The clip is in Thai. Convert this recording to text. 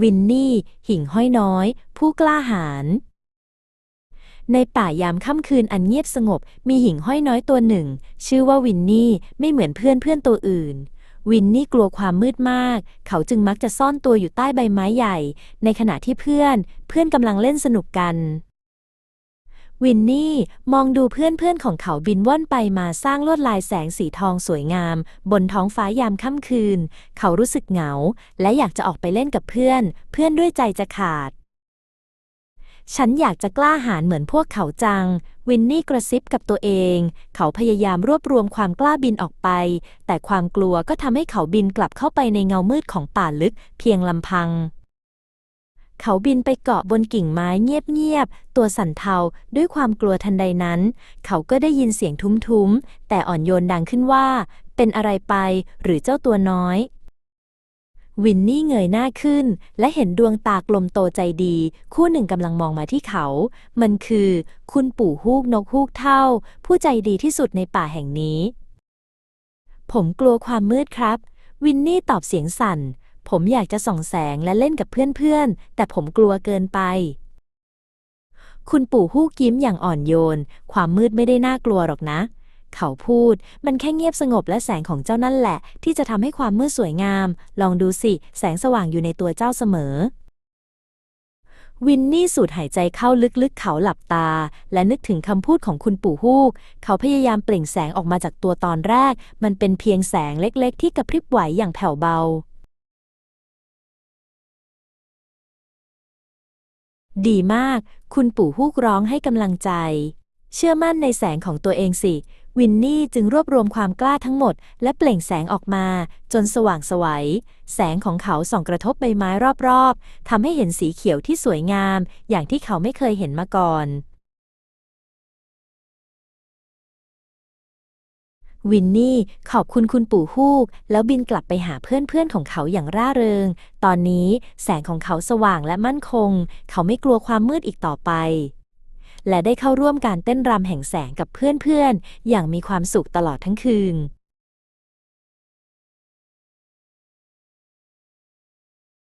วินนี่ หิ่งห้อยน้อย ผู้กล้าหาญในป่ายามค่ำคืนอันเงียบสงบ มีหิ่งห้อยน้อยตัวหนึ่ง ชื่อว่าวินนี่ไม่เหมือนเพื่อนเพื่อนตัวอื่น วินนี่กลัวความมืดมาก เขาจึงมักจะซ่อนตัวอยู่ใต้ใบไม้ใหญ่ ในขณะที่เพื่อน เพื่อนกำลังเล่นสนุกกัน วินนี่มองดูเพื่อนเพื่อนๆของเขาบินว่อนไปมาสร้างลวดลายแสงสีทองสวยงาม บนท้องฟ้ายามค่ำคืน เขารู้สึกเหงา และอยากจะออกไปเล่นกับเพื่อน เพื่อนด้วยใจจะขาด ฉันอยากจะกล้าหาญเหมือนพวกเขาจัง วินนี่กระซิบกับตัวเอง เขาพยายามรวบรวมความกล้าบินออกไป แต่ความกลัวก็ทำให้เขาบินกลับเข้าไปในเงามืดของป่าลึก เพียงลำพัง เขาบินไปเกาะบนกิ่งไม้เงียบๆ ตัวสั่นเทาด้วยความกลัวทันใดนั้น เขาก็ได้ยินเสียงทุ้มๆ แต่อ่อนโยนดังขึ้นว่า เป็นอะไรไปหรือเจ้าตัวน้อย วินนี่เงยหน้าขึ้น และเห็นดวงตากลมโตใจดี คู่หนึ่งกำลังมองมาที่เขา มันคือ คุณปู่ฮูกนกฮูกเท่า ผู้ใจดีที่สุดในป่าแห่งนี้ ผมกลัวความมืดครับ วินนี่ตอบเสียงสั่น ผมอยากจะส่องแสงและเล่นกับเพื่อนๆ แต่ผมกลัวเกินไป คุณปู่ฮูกยิ้มอย่างอ่อนโยน ความมืดไม่ได้น่ากลัวหรอกนะ เขาพูด มันแค่เงียบสงบและแสงของเจ้านั่นแหละ ที่จะทำให้ความมืดสวยงาม ลองดูสิ แสงสว่างอยู่ในตัวเจ้าเสมอวินนี่สูดหายใจเข้าลึกๆ เขาหลับตา และนึกถึงคำพูดของคุณปู่ฮูก เขาพยายามเปล่งแสงออกมาจากตัวตอนแรก มันเป็นเพียงแสงเล็กๆ ที่กระพริบไหวอย่างแผ่วเบา ดีมาก คุณปู่ฮูกร้องให้กำลังใจ เชื่อมั่นในแสงของตัวเองสิ วินนี่จึงรวบรวมความกล้าทั้งหมด และเปล่งแสงออกมา จนสว่างไสวัย แสงของเขาส่องกระทบใบไม้รอบๆทำให้เห็นสีเขียวที่สวยงาม อย่างที่เขาไม่เคยเห็นมาก่อน วินนี่ขอบคุณคุณปู่ฮูก แล้วบินกลับไปหาเพื่อนๆของเขาอย่างร่าเริง ตอนนี้แสงของเขาสว่างและมั่นคง เขาไม่กลัวความมืดอีกต่อไป และได้เข้าร่วมการเต้นรำแห่งแสงกับเพื่อนๆ อย่างมีความสุขตลอดทั้งคืน